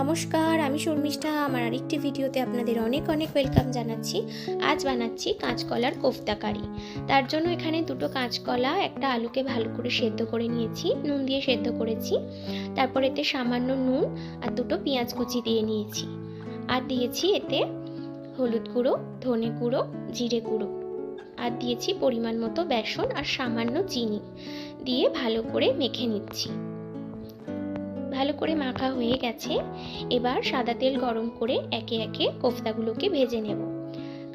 নমস্কার, আমি শর্মিষ্ঠা। আমার আরেকটি ভিডিওতে আপনাদের অনেক অনেক ওয়েলকাম জানাচ্ছি। আজ বানাচ্ছি কাঁচকলার কোফতা কারি। তার জন্য এখানে দুটো কাঁচকলা, একটা আলুকে ভালো করে সেদ্ধ করে নিয়েছি, নুন দিয়ে সেদ্ধ করেছি। তারপর এতে সামান্য নুন আর দুটো পেঁয়াজ কুচি দিয়ে নিয়েছি। আর দিয়েছি এতে হলুদ গুঁড়ো, ধনে গুঁড়ো, জিরে গুঁড়ো। আর দিয়েছি পরিমাণ মতো বেসন আর সামান্য চিনি। দিয়ে ভালো করে মেখে নিচ্ছি। ভালো করে মাখা হয়ে গেছে। এবার সাদা তেল গরম করে একে একে কোফতাগুলোকে ভেজে নেব।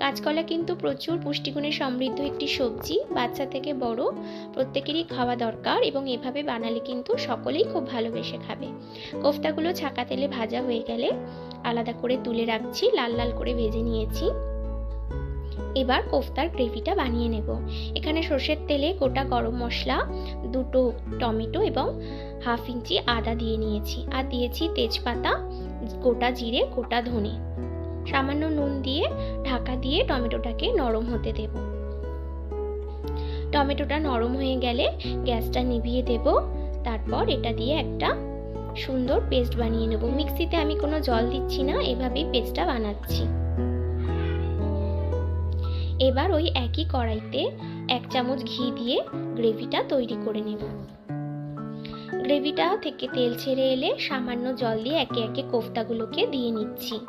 কাঁচকলা কিন্তু প্রচুর পুষ্টিগুণে সমৃদ্ধ একটি সবজি। বাচ্চা থেকে বড় প্রত্যেকেরই খাওয়া দরকার এবং এভাবে বানালে কিন্তু সকলেই খুব ভালোবেসে খাবে। কোফতাগুলো ছাকা তেলে ভাজা হয়ে গেলে আলাদা করে তুলে রাখছি, লাল লাল করে ভেজে নিয়েছি। এবার কোফতার গ্রেভিটা বানিয়ে নেব। এখানে সর্ষের তেলে গোটা গরম মশলা, দুটো টমেটো এবং হাফ ইঞ্চি আদা দিয়ে নিয়েছি। আর দিয়েছি তেজপাতা, গোটা জিরে, গোটা ধনে। সামান্য নুন দিয়ে ঢাকা দিয়ে টমেটোটাকে নরম হতে দেব। টমেটোটা নরম হয়ে গেলে গ্যাসটা নিভিয়ে দেব। তারপর এটা দিয়ে একটা সুন্দর পেস্ট বানিয়ে নেব। মিক্সিতে আমি কোনো জল দিচ্ছি না, এভাবেই পেস্টটা বানাচ্ছি। এবার ওই একই কড়াইতে এক চামচ ঘি দিয়ে গ্রেভিটা তৈরি করে নেব। গ্রেভিটা থেকে তেল ছেড়ে এলে সামান্য জল দিয়ে একে একে কোফতাগুলোকে দিয়ে নিচ্ছি।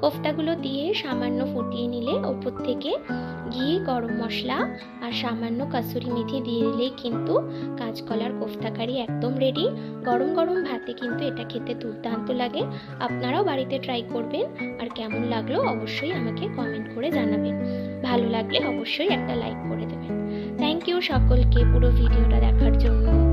কোফতাগুলো দিয়ে সামান্য ফুটিয়ে নিলে ওপর থেকে ঘি, গরম মশলা আর সামান্য কাসুরি মেথি দিয়ে দিলেই কিন্তু কাঁচকলার কোফতা কারি একদম রেডি গরম গরম ভাতে কিন্তু এটা খেতে দুর্দান্ত লাগে। আপনারাও বাড়িতে ট্রাই করবেন। আর কেমন লাগল অবশ্যই আমাকে কমেন্ট করে জানাবেন। ভালো লাগলে অবশ্যই একটা লাইক করে দেবেন। থ্যাংক ইউ সকলকে পুরো ভিডিওটা দেখার জন্য।